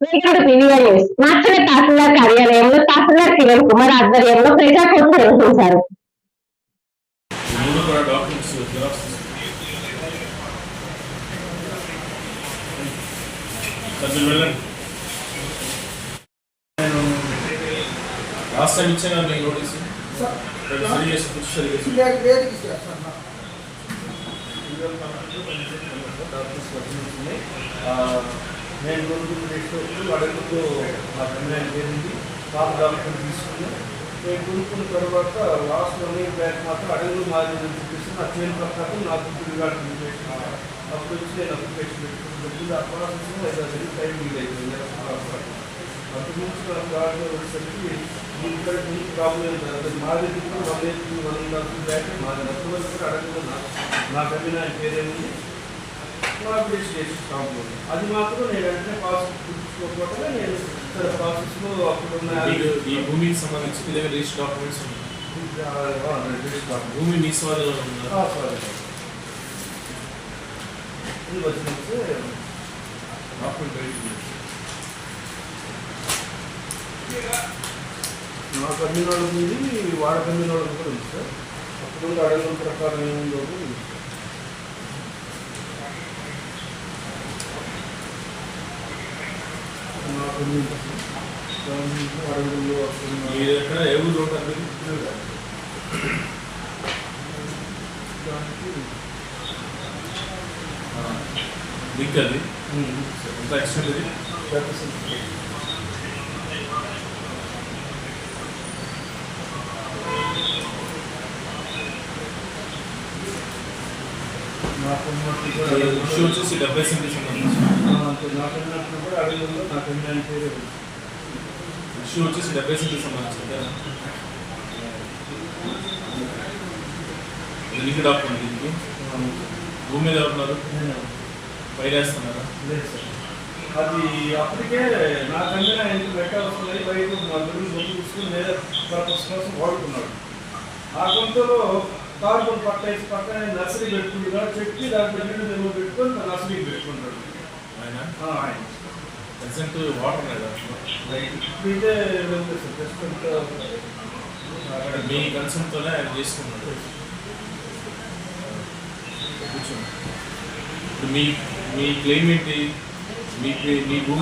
Welcome PVR news మార్చిన తహసీల్దార్ కార్యాలయంలో తహసీల్దార్ కిరణ్ కుమార్ ఆధ్వర్యంలో ప్రజా కోర్టు నిర్వహించారు టైం ఇచ్చాను మీకు నోటీస్ రేపు సరి చేసి కూర్చో సరి చేసి నేను రోజు తీసుకొచ్చి అడుగుతూ నా కంప్లైంట్ చేరింది పాప డాక్టర్ తీసుకుని నేను కొనుక్కున్న తర్వాత లాస్ట్ వన్ ఇయర్ బ్యాక్ మాత్రం అడుగులు మాది చూపిస్తే నా చేను ప్రకారం నాకు తిరిగాడు అప్పుడు వచ్చి నేను అప్లికేషన్ పెట్టుకుని ఆ ప్రాసెస్ వెరీ టైం ఇది అయిపోయింది. అప్పటి నుంచి మన కార్డు వచ్చేసరికి మీ ఇక్కడ మీకు ప్రాబ్లం జరగదు మాది ఇప్పుడు one year one and half back మాది అప్పుడు వరకు కూడా అడగదు నా కమినా పేరేముంది? నాకు రిజిస్ట్రేషన్ ప్రాబ్లం అది మాత్రం నేను వెంటనే ప్రాసెస్ చూపించుకోకపోతే నేను సరే ప్రాసెస్లో అప్పుడు ఉన్న ఈ భూమికి సంబంధించి మీ దగ్గర రిజిస్టర్ డాక్యుమెంట్స్ ఉన్నాయి. భూమి మీ స్వాధీనంలో ఉందా? సారీ ఇది వచ్చినట్టు డాక్యుమెంట్ నా కమ్యూనిటీ ఉంది వాడ కమ్యూనిటీ కూడా ఉంది సార్. అప్పుడు అడగడం ప్రకారం ఏముందో? కూడా ఉంది. నా కమ్యూనిటీ అడగడంలో వస్తున్న మీ దగ్గర ఏ ఊరు ఉంటుంది దానికి లింక్ అది ఎంత ఎక్స్టెండ్ ఇది? ఇష్యూ వచ్చేసి డెబ్బై సెంటీ సంబంధించి నాకు నాకు ఉన్నట్టు కూడా అడగడంలో నాకు పేరు ఇష్యూ వచ్చేసి డెబ్బై సెంటీ సంబంధించి అంతేనా? ఇది లింక్ డాక్యుమెంట్ దీనికి భూమి మీద ఎవరున్నారు? ఫైల్ వేస్తున్నారా? లేదు సార్. అది అప్పటికే నా కన్నా ఎందుకు పెట్టాల్సింది బయట మా గురించి బొమ్మ తీసుకుని లేదా పర్పస్ కోసం వాడుకున్నాడు. ఆ కొంతలో కార్బన్ పట్టేసి పక్కనే నర్సరీ పెట్టుకుంటున్నాడు చెప్పి దాంట్లో నీళ్ళు నిల్వ పెట్టుకొని నర్సరీకి పెట్టుకుంటాడు. ప్రజెంట్ వాటర్ ఇప్పుడైతే మీ కన్సర్న్తోనే ఆయన చేసుకున్నాడు. కూర్చోండి. మీ మీ క్లెయిమ్ ఏంటి? మీ పే- మీ భూమి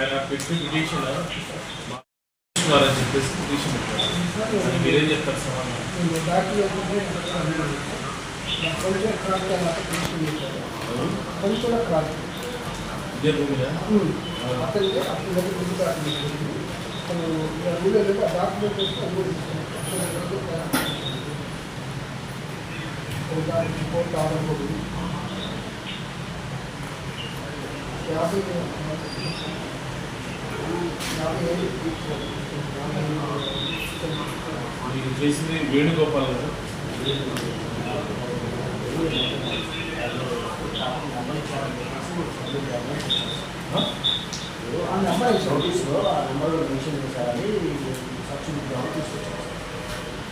ఆయన పెట్టిన పిటిషన్ అని చెప్పేసి పిటిషన్ పెట్టారు అది మీరేం చెప్తారు సమాధానం ఇదే భూమిదా మీకు చేసింది వేణుగోపాల్ గారు. ఆ? నోటీస్లో ఆ నెంబర్ మెన్షన్ చేశారని సబ్సిడీ గ్రామం తీసుకొచ్చారు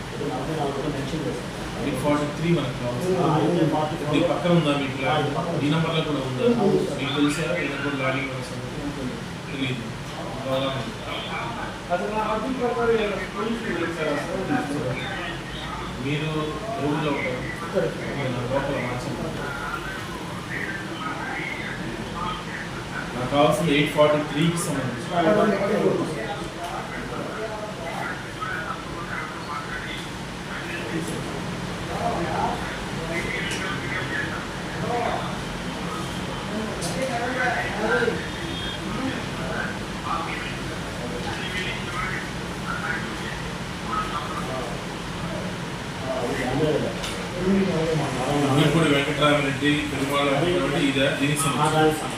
ఇప్పుడు నలభై నాలుగు మెన్షన్ చేశారు ఎయిట్ ఫార్టీ త్రీ మనకు పక్కన ఉందా. మీకు. ఈ నెంబర్లో కూడా ఉందా. మీకు తెలుసా? లాడింగ్ తెలియదు మీరు ఊళ్ళో ఉంటారు లోపల మార్చింది నాకు కావాల్సింది ఎయిట్ ఫార్టీ త్రీకి సంబంధించి. ఇదే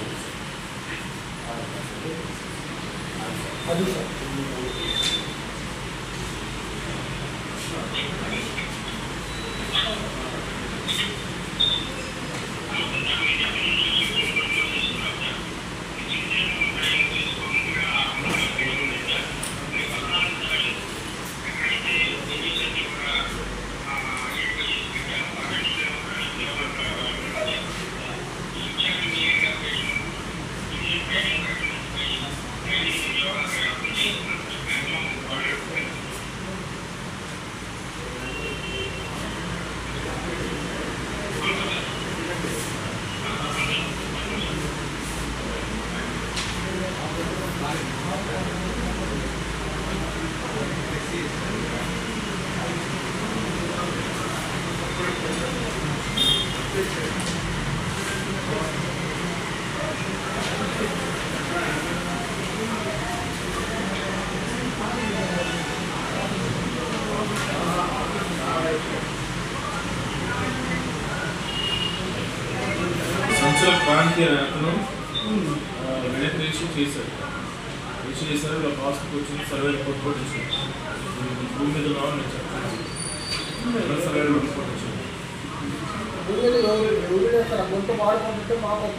picture.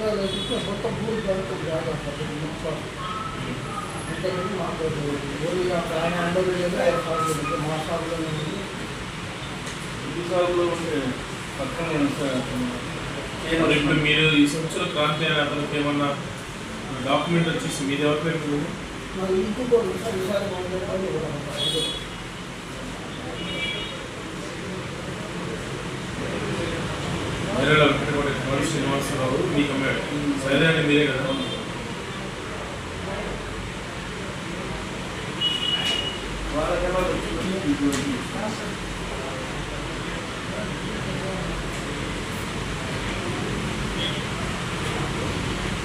మొత్తం భూమి జరుగుతుంది కాదు మొత్తం అంతేకాని మాకు ఆయన అందరూ ఆయన మా సాగులో సాగులో ఉంటే పక్కనే ఇప్పుడు మీరు ఈ సంవత్సరం క్రాంతి అతనికి ఏమన్నా డాక్యుమెంట్ వచ్చేసి మీది ఎవరి పేరు మీద ఉంది? మరి శ్రీనివాసరావు మీకు అమ్మాడు సరే అండి మీరే కదా?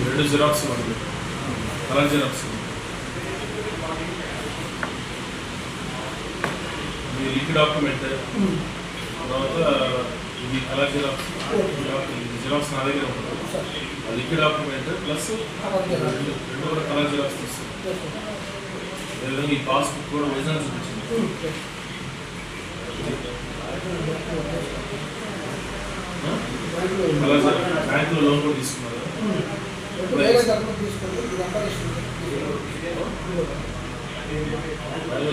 రెండు జిరాక్స్ ఉంది కలర్ జిరాక్స్ మీ లింక్ డాక్యుమెంట్. తర్వాత ఇది కలర్ జిరాక్స్. డాక్యుమెంట్ జిరాక్స్ నా దగ్గర ఉంటుంది. ఆ లింక్ డాక్యుమెంట్ ప్లస్ రెండు కూడా కలర్ జిరాక్స్ అదేవిధంగా ఈ పాస్బుక్ కూడా ఒరిజినల్ చూపించింది. బ్యాంకులో లోన్ కూడా తీసుకున్నారు.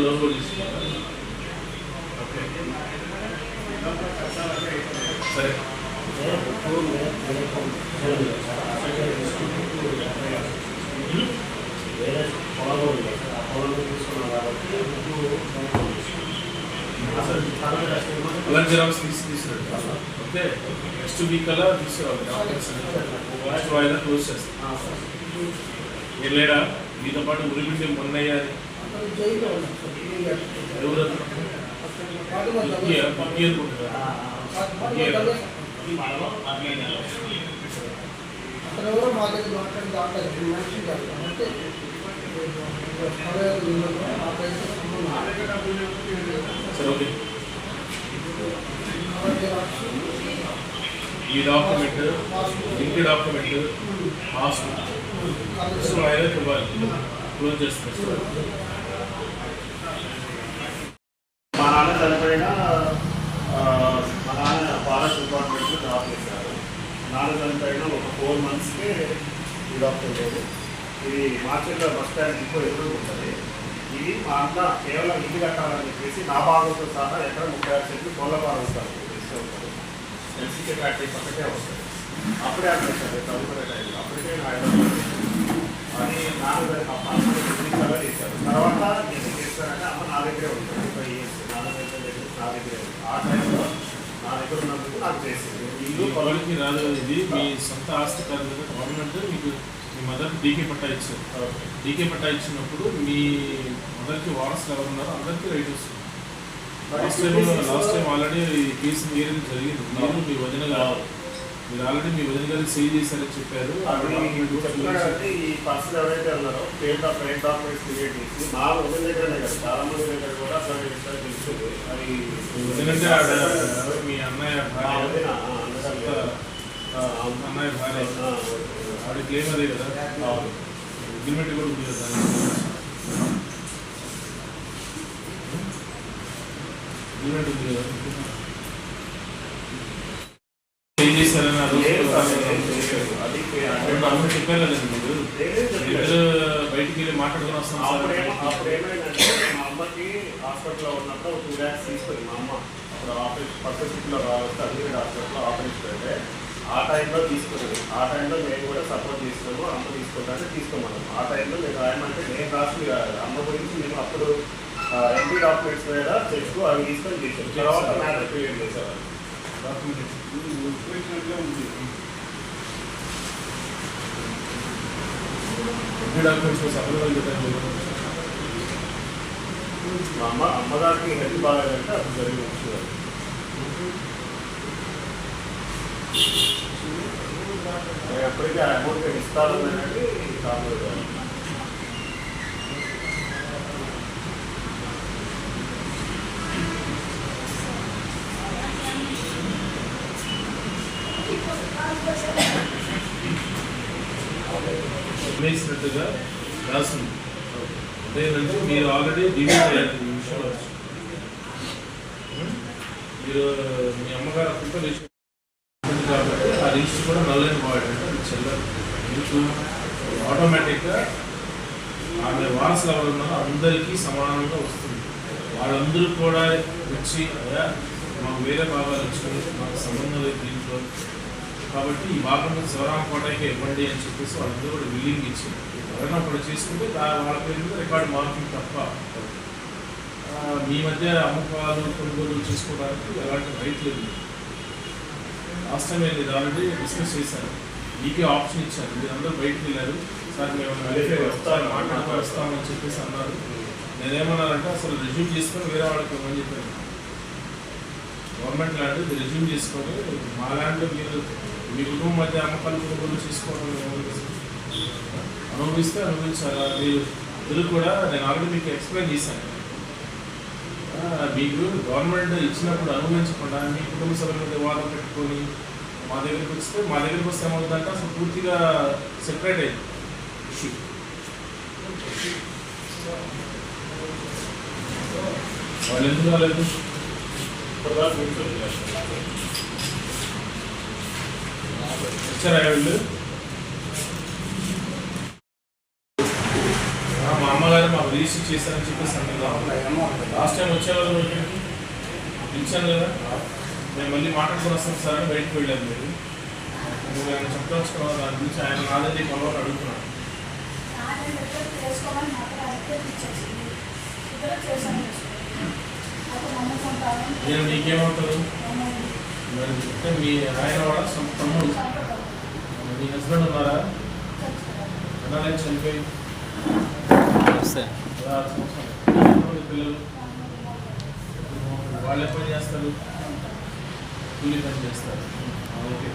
లోన్ కూడా తీసుకున్నారు. ఓకే. సరే. వేరే పొలంలో సార్ ఆ పొలంలో తీసుకున్నాం కాబట్టి అసలు జిరాక్స్ తీసి ఓకే నెక్స్ట్ వీక్ అలా తీసుకురావాలి లాస్ట్ వాయిదా క్లోజ్ చేస్తాం. ఏం లేడా? మీతో పాటు ఉన్నాం సార్ ఇది ఎవరు? అనుకుంటున్నారా? అతను ఎవరో మా దగ్గర మాట్లాడి దాంట్లో మనిషి కాదు అంటే ఈ డాక్యుమెంట్ ఇంటి డాక్యుమెంట్ పాస్బుక్ ఇవ్వాలి. క్లోజ్ చేస్తాం మా నాన్న చనిపోయినా ఆ, మా నాన్న ఫారెస్ట్ డిపార్ట్మెంట్లో జాబ్ చేశారు నాన్న చనిపోయిన ఒక ఫోర్ మంత్స్కి ఈ డాక్టర్ లేదు. ఇది మార్కెట్లో బస్ స్టాండ్ ఇంకో ఎదురు ఉంటుంది. ఇది మా అంతా కేవలం ఇల్లు కట్టాలని చెప్పేసి నా భాగంతో సహా ఎక్కడ ముప్పై ఆరు సెంట్లు కోళ్ళ భాగం ఉంటారు ఎల్సీకే ఫ్యాక్టరీ పక్కకే వస్తుంది. అప్పుడే అనిపిస్తుంది సార్ చదువుకునే టైంలో అప్పటికే నా హైదరాబాద్ అది నాన్నగారి అమ్మ చాలా చేశారు తర్వాత నేను చేస్తానంటే అమ్మ నా దగ్గరే ఉంటుంది. ఫైవ్ ఇయర్స్ నాన్న దగ్గర నా దగ్గరే ఆ టైంలో నా దగ్గర ఉన్నందుకు నాకు చేసింది ఇల్లు పొలం వాళ్ళకి రాదు ఇది మీ సొంత ఆస్తి కాదు కదా గవర్నమెంట్ మీకు మీ మదర్కి డీకే పట్టా ఇచ్చారు. డీకే పట్టా ఇచ్చినప్పుడు మీ మదర్కి వారసులు ఎవరు ఉన్నారో అందరికీ రైట్ వస్తుంది. Last time last time already ఈ కేసు హియరింగ్ జరిగింది. మీరు మీ వదిన గారు. మీరు ఆల్రెడీ మీ వదిన గారికి సేవ్ చేశారని చెప్పారు. ఈ పర్సన్ ఎవరైతే ఉన్నారో పేట్ ఆఫ్ రైట్ డాక్యుమెంట్స్ క్రియేట్ చేసి మా వదిన దగ్గరనే కదా చాలా మంది దగ్గర కూడా చేస్తారు తెలుస్తుంది. అది మీ అన్నయ్య భార్య. అన్నయ్య భార్య. ఆవిడ క్లెయిమ్ అదే కదా. అగ్రిమెంట్ కూడా ఉంది కదా. అగ్రిమెంట్ ఉంది కదా ఏం చేశారని ఆ రోజు లేదు సార్, లేదు, లేదు. అమ్మ చెప్పారు ముందు మీరు ఇద్దరు బయటికి వెళ్ళి మాట్లాడుకుని వస్తాం అప్పుడు సార్ ఏమ- అప్పుడు ఏమైందంటే మా అమ్మకి హాస్పిటల్లో ఉన్నప్పుడు టూ ల్యాక్స్ తీసుకుంది మా అమ్మ అప్పుడు ఆపరేషన్ ఫస్ట్ షిఫ్ట్లో రావచ్చు అన్ని హాస్పిటల్లో ఆపరేషన్ అయితే ఆ టైంలో తీసుకున్నది ఆ టైంలో నేను కూడా సపోర్ట్ చేసినాము అమ్మ తీసుకుంటే తీసుకోమన్నాను ఆ టైంలో నేను రాయమంటే నేను రాసి అమ్మ గురించి నేను అప్పుడు ఎంపీ డాక్యుమెంట్స్ మీద చెక్కు అవి తీసుకొని చేసాను తర్వాత మ్యాటర్ క్రియేట్ చేసేవారు డాక్యుమెంట్ ఉంది డాక్యుమెంట్స్ సభలో చెప్పారు మా అమ్మ అమ్మగారికి హెల్త్ బాగాలంటే అది జరిగి వచ్చింది నేను ఎప్పటికీ ఆ అమౌంట్ ఇస్తాను అనేది కాదు వేసినట్టుగా రాసింది. అదేంటంటే మీరు ఆల్రెడీ డివిజన్ అయ్యారు మీరు మీ అమ్మగారు అప్పుడు రిజిస్టర్ కాబట్టి ఆ రిజిస్టర్ కూడా నల్లని వాడు అంటే అది మీకు ఆటోమేటిక్గా ఆమె వారసులు ఎవరు అందరికీ సమానంగా వస్తుంది. వాళ్ళందరూ కూడా వచ్చి అయ్యా మాకు వేరే భాగాలు వచ్చి మాకు సంబంధం లేదు దీంట్లో. కాబట్టి ఈ భాగం శివరామ కోటకి ఇవ్వండి అని చెప్పేసి వాళ్ళందరూ కూడా బిల్లింగ్ ఇచ్చి ఎవరైనా ఒకటి చేసుకుంటే వాళ్ళ పేరు మీద రికార్డు మార్కింగ్ తప్ప మీ మధ్య అమ్మకాలు కొనుగోలు చేసుకోవడానికి ఎలాంటి రైట్ లేదు. నేను ఇది ఆల్రెడీ డిస్కస్ చేశాను మీకే ఆప్షన్ ఇచ్చాను మీరు అందరూ బయటికి వెళ్ళారు. సార్ మేము వెరిఫై వస్తాను. మాట్లాడుకో వస్తామని చెప్పేసి అన్నారు. నేనేమన్నానంటే అసలు రెజ్యూమ్ చేసుకొని వేరే వాళ్ళకి ఇవ్వమని చెప్పాను. గవర్నమెంట్ ల్యాండ్ ఇది రెజ్యూమ్ చేసుకొని మా ల్యాండ్ మీరు మీ కుటుంబం మధ్య అమ్మకాలు కొనుగోలు చేసుకోవడం అనుభవిస్తే అనుభవించాలి. మీరు ఇద్దరు కూడా నేను ఆల్రెడీ మీకు ఎక్స్ప్లెయిన్ చేశాను. మీకు గవర్నమెంట్ ఇచ్చినప్పుడు అనుభవించకుండా మీ కుటుంబ సభ్యుల మీద వాదం పెట్టుకొని మా దగ్గరికి వస్తే మా దగ్గరికి వస్తే ఏమవుతుందంటే అసలు పూర్తిగా సెపరేట్ అయింది. ఇష్యూ వాళ్ళు ఎందుకు రాలేదు? వీళ్ళు? ఆ, మా అమ్మగారు మాకు రిజిస్టర్ చేశారని చెప్పేసి అన్నారు. లాస్ట్ టైం వచ్చేవాళ్ళు ఇక్కడికి. పిలిచాను కదా. మేము మళ్ళీ మాట్లాడుకుని వస్తాం సార్ అని బయటకు వెళ్ళాను మీరు నువ్వు ఆయన చెప్పవచ్చు కదా దాని గురించి ఆయన నా దగ్గర కొలవని అడుగుతున్నాను నేను నీకేమవుతారు మరి చెప్తే మీ ఆయన సొంత తమ్ముడు. మీ హస్బెండ్ ఉన్నారా? ఎన్నాళ్ళని చనిపోయి. పిల్లలు? వాళ్ళు ఎప్పుడు చేస్తారు. కూలీ పని చేస్తారు. ఓకే.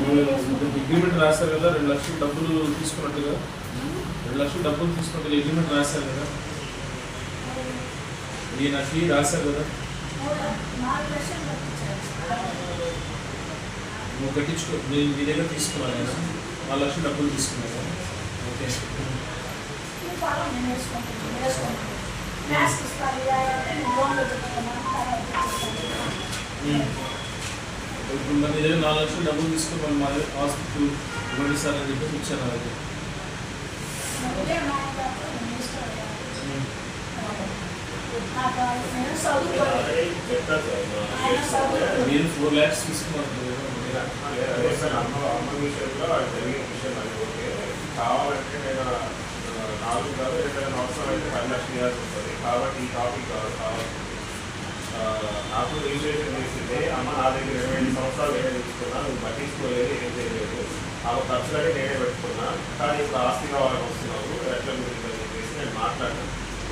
అగ్రిమెంట్ రాశారు కదా రెండు లక్షలు డబ్బులు తీసుకున్నట్టుగా? రెండు లక్షలు డబ్బులు తీసుకున్నట్టుగా అగ్రిమెంట్ రాశారు కదా? ఈయనకి రాశారు కదా? నువ్వు కట్టించుకో నేను నీ దగ్గర తీసుకున్నాను నేను నాలుగు లక్షలు డబ్బులు తీసుకున్నాను ఓకే. ఉమ్. ఇప్పుడు మన నీ దగ్గర నాలుగు లక్షలు డబ్బులు తీసుకుని మనం మా దగ్గర హాస్పిటల్ ఇవ్వండి సార్ అని చెప్పేసి ఇచ్చాను నా దగ్గర ఉమ్. అదే చెప్తా సార్. మీరు ఫోర్ ల్యాక్స్ తీసుకున్నారు కదా. అదే సార్ అమ్మ అమ్మ విషయంలో అది జరిగిన విషయం అది ఓకే కావాలంటే నేను ఆ, నాలుగు కాదు ఎక్కడైనా అవసరం అయితే పది లక్షలు ఇవ్వాల్సి వస్తుంది కాబట్టి ఈ టాపిక్ కావాలి కావాలి ఆ, నాకు రిజిస్ట్రేషన్ చేసింది అమ్మ నా దగ్గర ఇరవై ఐదు సంవత్సరాలు నేనే తీసుకున్నా నువ్వు పట్టించుకోలేదు ఏం చేయలేదు. ఆ ఖర్చులన్నీ నేనే పెట్టుకున్నా కానీ ఇప్పుడు ఆస్తి కావాలని వస్తున్నావు ఎట్లా గురించి అని చెప్పేసి నేను మాట్లాడాను.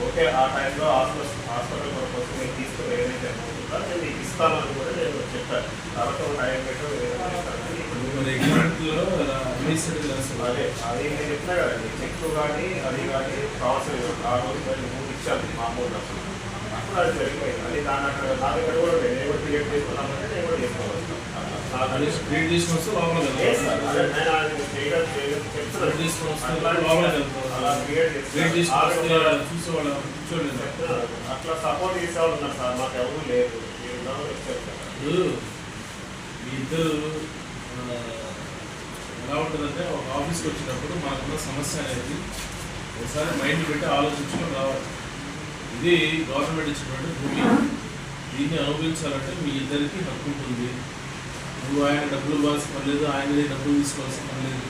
ఓకే ఆ టైంలో హాస్పిటల్ హాస్పిటల్ కొరకు వస్తే నేను తీసుకుని ఏదైతే ఉందో నేను నీకు ఇస్తానని కూడా నేను చెప్పాను. కాబట్టి ఒక టైం పెట్టు ఏదైనా చేస్తానని ఇప్పుడు మరి అగ్రిమెంట్లో అడ్మినిస్ట్రేటివ్ రాశారు అదే అది నేను చెప్పినా కదండి చెక్ కానీ అది కానీ ప్రాసెస్ ఆ రోజు నేను మూడు ఇచ్చాను మా మూడు అసలు అప్పుడు అది స్క్రీన్ తీసుకొని వస్తే లోపల. స్క్రీన్ తీసుకొని వస్తే లోపల చేస్తాను. తీసుకొని చూసేవాళ్ళు. చెప్తున్నాను. అట్లా సపోర్ట్ చేసేవాళ్ళు ఉన్నారు సార్. మాకు ఎవరు లేదు ఇద్దరు ఎలా ఉంటుందంటే ఒక ఆఫీస్కి వచ్చినప్పుడు మనకున్న సమస్య అనేది ఒకసారి మైండ్ పెట్టి ఆలోచించుకొని రావాలి. ఇది గవర్నమెంట్ ఇచ్చినటువంటి భూమి. దీన్ని అనుభవించాలంటే మీ ఇద్దరికి హక్కు ఉంటుంది. నువ్వు ఆయన డబ్బులు ఇవ్వాల్సిన పని లేదు ఆయన డబ్బులు తీసుకోవాల్సిన పని లేదు.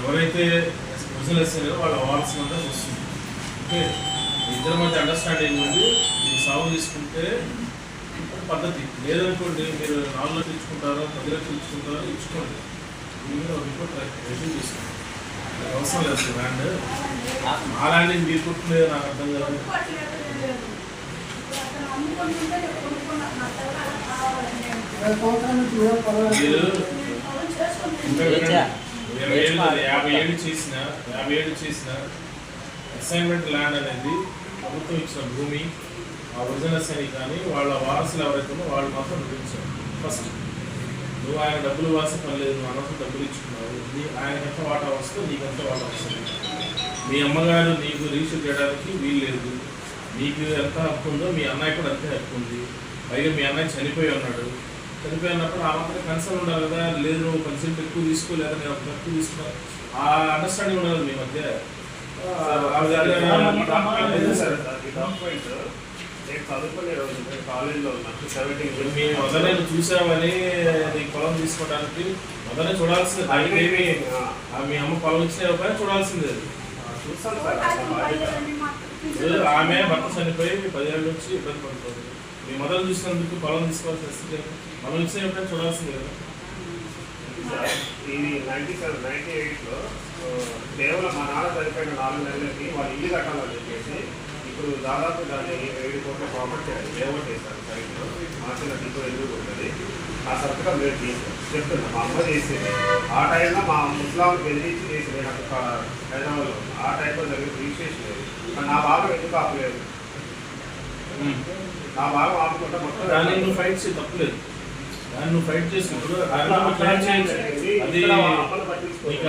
ఎవరైతే ప్రజలు అయ్యారో వాళ్ళ వాల్సినంత వస్తుంది. ఓకే? ఇద్దరి మధ్య అండర్స్టాండింగ్ ఉంది. మీరు సాగు తీసుకుంటే పద్ధతి. లేదనుకోండి మీరు నాలుగు లక్షలు ఇచ్చుకుంటారో పది లక్షలు ఇచ్చుకుంటారో ఇచ్చుకోండి. మీ మీద ఒక రిపోర్ట్ రెజ్యూమ్ తీసుకోండి అవసరం లేదు ల్యాండ్ మా ల్యాండ్ మీరు కుట్టలేదు నాకు అర్థం కాదు. యాభై ఏళ్ళు చేసిన యాభై ఏళ్ళు చేసిన అసైన్మెంట్ ల్యాండ్ అనేది ప్రభుత్వం ఇచ్చిన భూమి ఆ ఒరిజినల్స్ అని కానీ వాళ్ళ వారసులు ఎవరైతే వాళ్ళు మాత్రం నిర్మించారు ఫస్ట్ నువ్వు ఆయన డబ్బులు వాసి పని లేదు నువ్వు అన్నట్టు డబ్బులు ఇచ్చుకున్నావు నీ ఆయనకంత వాటా వస్తే నీకంత వాటా వస్తుంది మీ అమ్మగారు నీకు రిజిస్టర్ చేయడానికి వీలు లేదు నీకు ఎంత హక్కు ఉందో మీ అన్నయ్య కూడా అంతే హక్కు ఉంది పైగా మీ అన్నయ్య చనిపోయి ఉన్నాడు చనిపోయి ఉన్నప్పుడు ఆ మాత్రం కన్సర్న్ ఉండాలి కదా లేదు నువ్వు కన్సెంట్ ఎక్కువ తీసుకో లేదా నేను ఒక తక్కువ తీసుకో ఆ అండర్స్టాండింగ్ ఉండాలి మీ మధ్య మొదలే నువ్వు చూసావని నీ పొలం తీసుకోవడానికి మొదలే చూడాల్సింది. మీ అమ్మ పొలం ఇచ్చిన పైన చూడాల్సిందే అది. ఆమె భర్త చనిపోయి పదిహేడు నుంచి ఇబ్బంది పడుతుంది. మీ మొదలు చూసినందుకు పొలం తీసుకోవాల్సిన స్థితి లేదు. మనం ఇచ్చిన ఎప్పుడైనా చూడాల్సిందే కదా. ఇది నైన్టీ సెవెన్ నైన్టీ ఎయిట్లో కేవలం మా నాన్న చనిపోయిన నాలుగు నెలలకి వాళ్ళు ఇల్లు కట్టాలని చెప్పేసి ఇప్పుడు దాదాపు దాన్ని ఏడు కోట్ల ప్రాపర్టీ లేఅవుట్ చేశారు సైట్లో. మార్చిన ఇంకో ఇల్లు ఉంటుంది ఆ సర్టిఫికేట్ మీరు తీసారు చెప్తున్నా మా అమ్మ చేసేది. ఆ టైంలో మా ముస్లాం బెదిరించి చేసింది నాకు హైదరాబాద్లో. ఆ టైంలో జరిగిన రిజిస్ట్రేషన్ లేదు. నా భాగం ఎందుకు ఆపలేదు? నా భాగం ఆపుకుంటే మొత్తం దాన్ని నువ్వు ఫైట్ చేయి తప్పలేదు. దాన్ని నువ్వు ఫైట్ చేసినప్పుడు అది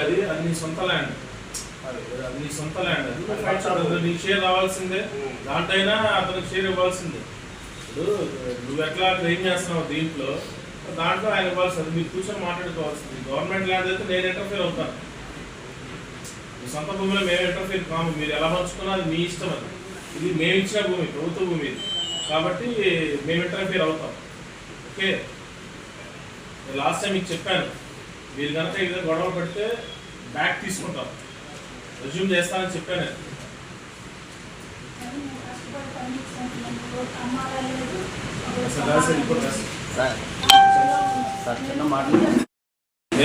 అది అది నీ సొంత ల్యాండ్ అది అది నీ సొంత ల్యాండ్ అది. నీకు షేర్ రావాల్సిందే దాంట్లోనే అతనికి షేర్ ఇవ్వాల్సిందే. ఇప్పుడు నువ్వు ఎట్లా క్లెయిమ్ చేస్తున్నావు దీంట్లో? దాంట్లో ఆయన ఇవ్వాల్సింది. మీరు కూర్చొని మాట్లాడుకోవాల్సింది. గవర్నమెంట్ ల్యాండ్ అయితే నేను ఇంటర్ఫీర్ అవుతాను. మీ సొంత భూమిలో మేము ఇంటర్ఫీర్ కాము. మీరు ఎలా పంచుకున్నా అది మీ ఇష్టం అది. ఇది మేము ఇచ్చిన భూమి ప్రభుత్వ భూమి ఇది. కాబట్టి మేము ఇంటర్ఫీర్ అవుతాం. ఓకే? లాస్ట్ టైం మీకు చెప్పాను. మీరు కనుక ఈ గొడవ పెడితే బ్యాక్ తీసుకుంటాం. రెజ్యూమ్ చేస్తానని చెప్పాను నేను.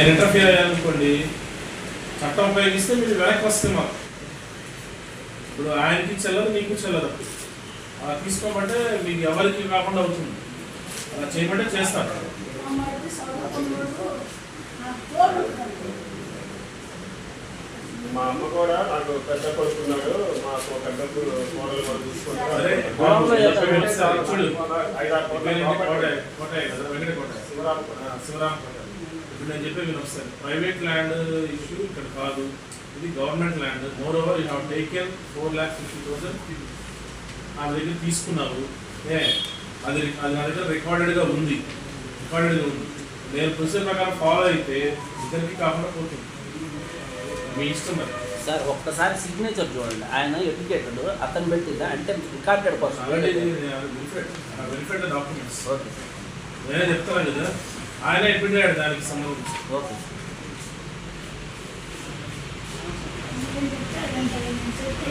ఇంటర్ఫీర్ అయ్యానుకోండి చట్టం ఉపయోగిస్తే మీరు వెనక్కి వస్తే మాకు ఇప్పుడు ఆయనకి చెల్లదు నీకు చెల్లదు అలా తీసుకోమంటే మీకు ఎవరికి కాకుండా అవుతుంది అలా చేయమంటే చేస్తాను మా అమ్మ కూడా నాకు పెద్ద కొడుకున్నాడు మాకు పెద్ద కోడలు కూడా కోటయ్య ఇప్పుడు నేను చెప్పే మీరు ఒకసారి. ప్రైవేట్ ల్యాండ్ ఇష్యూ ఇక్కడ కాదు. ఇది government land. Moreover you have taken four lakh fifty thousand నా దగ్గర తీసుకున్నావు. ఏ అది అది నా దగ్గర రికార్డెడ్గా ఉంది. రికార్డెడ్గా ఉంది. నేను ప్రొసీజర్ ప్రకారం ఫాలో అయితే ఇద్దరికి కాకుండా పోతుంది. మీ సార్ ఒక్కసారి సిగ్నేచర్ చూడండి. ఆయన ఎడ్యుకేటెడ్ అతను పెట్టిందా? అంటే రికార్డెడ్ వెరిఫైడ్ డాక్యుమెంట్స్ ఓకే. నేనే చెప్తాను కదా ఆయన ఎప్పుడు దానికి సంబంధించి. ఓకే.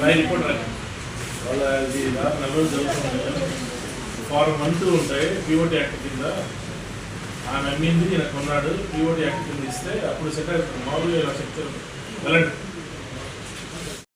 రై రిపోర్ట్ రాదు వాళ్ళ ఇది జరుగుతుంది ఫారం ఉంటాయి. పిఓటి యాక్ట్ కింద ఆమె అమ్మింది ఈయన కొన్నాడు. పిఓటి యాక్ట్ కింద ఇస్తే అప్పుడు సెట్ అవుతుంది మామూలుగా ఇలా చెప్తారు. వెళ్ళండి